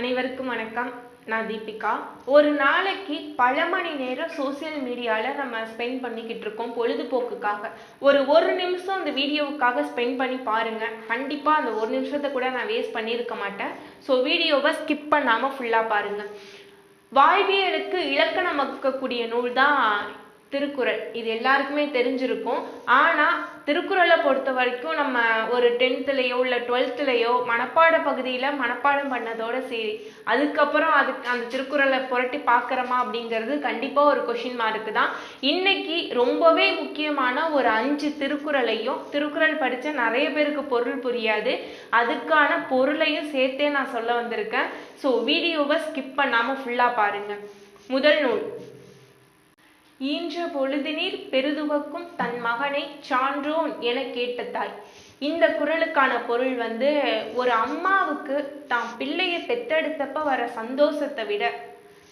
அனைவருக்கும் வணக்கம். நான் தீபிகா. ஒரு நாளைக்கு பல மணி நேரம் சோஷியல் மீடியாவில் நம்ம ஸ்பெண்ட் பண்ணிக்கிட்டு இருக்கோம் பொழுதுபோக்குக்காக. ஒரு ஒரு நிமிஷம் அந்த வீடியோவுக்காக ஸ்பெண்ட் பண்ணி பாருங்கள் கண்டிப்பாக அந்த ஒரு நிமிஷத்தை கூட நான் வேஸ்ட் பண்ணியிருக்க மாட்டேன். ஸோ வீடியோவை ஸ்கிப் பண்ணாமல் ஃபுல்லாக பாருங்கள் வாழ்வியலுக்கு இலக்கணம் வகுக்கக்கூடிய நூல் தான் திருக்குறள். இது எல்லாருக்குமே தெரிஞ்சிருக்கும். ஆனால் திருக்குறளை பொறுத்த வரைக்கும் நம்ம ஒரு டென்த்துலேயோ இல்லை டுவெல்த்துலேயோ மனப்பாட பகுதியில் மனப்பாடம் பண்ணதோட சரி. அதுக்கப்புறம் அதுக்கு அந்த திருக்குறளை புரட்டி பார்க்குறோமா அப்படிங்கிறது கண்டிப்பாக ஒரு கொஷின் மார்க்கு தான். இன்னைக்கு ரொம்பவே முக்கியமான ஒரு அஞ்சு திருக்குறளையும் திருக்குறள் படித்த நிறைய பேருக்கு பொருள் புரியாது. அதுக்கான பொருளையும் சேர்த்தே நான் சொல்ல வந்திருக்கேன். ஸோ வீடியோவை ஸ்கிப் பண்ணாமல் ஃபுல்லாக பாருங்கள் முதல் நூல். ஈன்ற பொழுதினீர் பெருதுவக்கும் தன் மகனை சான்றோன் என கேட்ட தாய் இந்த குறளுக்கான பொருள் வந்து ஒரு அம்மாவுக்கு தாம் பிள்ளையை பெத்தெடுத்தப்ப வர சந்தோஷத்தை விட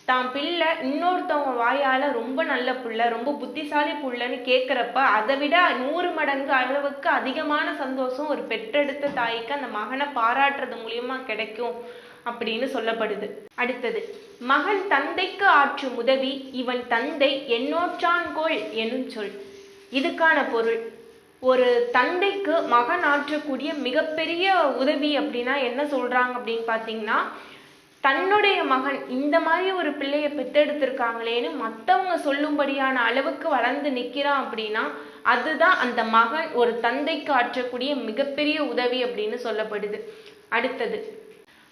தாம் பிள்ளை இன்னொருத்தவங்க வாயால ரொம்ப நல்ல புள்ள ரொம்ப புத்திசாலி புள்ளன்னு கேட்குறப்ப அதை விட நூறு மடங்கு அளவுக்கு அதிகமான சந்தோஷம் ஒரு பெற்றெடுத்த தாய்க்கு அந்த மகனை பாராட்டுறது மூலியமா கிடைக்கும். அப்படின்னு சொல்லப்படுது. அடுத்தது மகன் தந்தைக்கு ஆற்றும் உதவி இவன் தந்தை என்னோற்றான்கோள் எனும் சொல். இதுக்கான பொருள் ஒரு தந்தைக்கு மகன் ஆற்றக்கூடிய மிகப்பெரிய உதவி அப்படின்னா என்ன சொல்றாங்க அப்படின்னு பார்த்தீங்கன்னா தன்னுடைய மகன் இந்த மாதிரி ஒரு பிள்ளையை பெத்தெடுத்திருக்காங்களேன்னு மற்றவங்க சொல்லும்படியான அளவுக்கு வளர்ந்து நிற்கிறான் அப்படின்னா அதுதான் அந்த மகன் ஒரு தந்தைக்கு ஆற்றக்கூடிய மிகப்பெரிய உதவி அப்படின்னு சொல்லப்படுது. அடுத்தது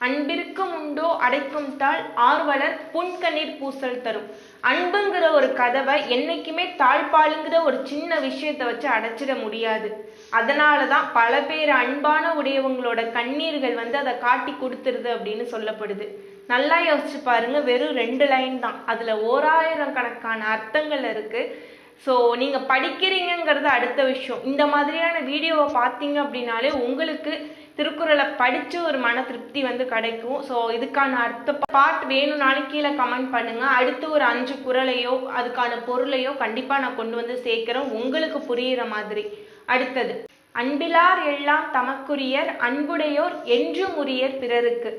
அன்பிற்கும் உண்டோ அடைக்கும் தாள் ஆர்வலர் புன்கண்ணீர் பூசல் தரும். அன்புங்கிற ஒரு கதவை என்னைக்குமே தாழ்பாலுங்கிற ஒரு சின்ன விஷயத்தை வச்சு அடைச்சிட முடியாது. அதனால தான் பல பேர் அன்பான உடையவங்களோட கண்ணீர்கள் வந்து அதை காட்டி கொடுத்துருது அப்படின்னு சொல்லப்படுது. நல்லா யோசிச்சு பாருங்க வெறும் ரெண்டு லைன் தான். அதுல ஓராயிரம் கணக்கான அர்த்தங்கள் இருக்கு. ஸோ நீங்கள் படிக்கிறீங்கிறது அடுத்த விஷயம். இந்த மாதிரியான வீடியோவை பார்த்தீங்க அப்படின்னாலே உங்களுக்கு திருக்குறளை படித்து ஒரு மன திருப்தி வந்து கிடைக்கும். ஸோ இதுக்கான அர்த்த பார்ட் வேணும்னாலும் கீழே கமெண்ட் பண்ணுங்கள் அடுத்து ஒரு அஞ்சு குறளையோ அதுக்கான பொருளையோ கண்டிப்பாக நான் கொண்டு வந்து சேர்க்குறேன். உங்களுக்கு புரியிற மாதிரி. அடுத்தது அன்பிலார் எல்லாம் தமக்குரியர் அன்புடையோர் என்றும் உரியர் பிறருக்கு.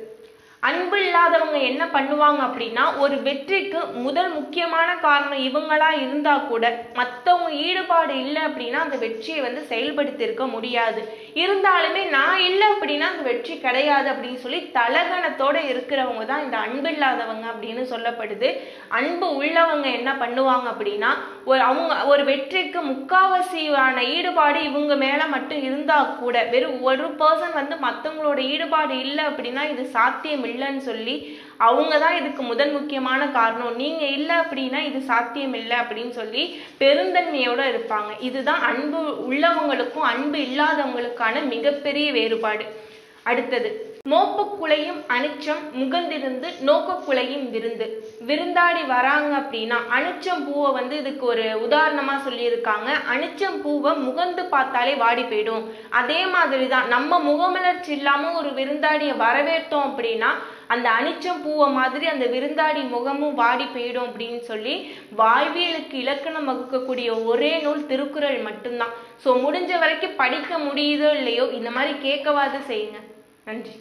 அன்பு இல்லாதவங்க என்ன பண்ணுவாங்க அப்படின்னா ஒரு வெற்றிக்கு முதல் முக்கியமான காரணம் இவங்களா இருந்தா கூட மற்றவங்க ஈடுபாடு இல்லை அப்படின்னா அந்த வெற்றியை வந்து செயல்படுத்தியிருக்க முடியாது. இருந்தாலுமே நான் இல்லை அப்படின்னா அந்த வெற்றி கிடையாது அப்படின்னு சொல்லி தலகணத்தோடு இருக்கிறவங்க தான் இந்த அன்பு இல்லாதவங்க அப்படின்னு சொல்லப்படுது. அன்பு உள்ளவங்க என்ன பண்ணுவாங்க அப்படின்னா ஒரு அவங்க ஒரு வெற்றிக்கு முக்காவாசியான ஈடுபாடு இவங்க மேலே மட்டும் இருந்தால் கூட வெறும் ஒரு பர்சன் வந்து மற்றவங்களோட ஈடுபாடு இல்லை அப்படின்னா இது சாத்தியம் இல்லைன்னு சொல்லி அவங்க தான் இதுக்கு முதல் முக்கியமான காரணம். நீங்கள் இல்லை அப்படின்னா இது சாத்தியம் இல்லை அப்படின்னு சொல்லி பெருந்தன்மையோடு இருப்பாங்க. இதுதான் அன்பு உள்ளவங்களுக்கும் அன்பு இல்லாதவங்களுக்கான மிகப்பெரிய வேறுபாடு. அடுத்தது மோப்பக்குலையும் அனுச்சம் முகந்திருந்து நோக்கக்குலையும் விருந்து. விருந்தாடி வராங்க அப்படின்னா அனுச்சம் பூவை வந்து இதுக்கு ஒரு உதாரணமாக சொல்லியிருக்காங்க. அனுச்சம் பூவை முகந்து பார்த்தாலே வாடி போயிடும். அதே மாதிரி தான் நம்ம முகமலர்ச்சி இல்லாமல் ஒரு விருந்தாடியை வரவேற்றோம் அப்படின்னா அந்த அனிச்சம் பூவை மாதிரி அந்த விருந்தாடி முகமும் வாடி போயிடும் அப்படின்னு சொல்லி வாழ்வியலுக்கு இலக்கணம் வகுக்கக்கூடிய ஒரே நூல் திருக்குறள் மட்டும்தான். ஸோ முடிஞ்ச வரைக்கும் படிக்க முடியுதோ இல்லையோ இந்த மாதிரி கேட்கவாது செய்யுங்க. நன்றி.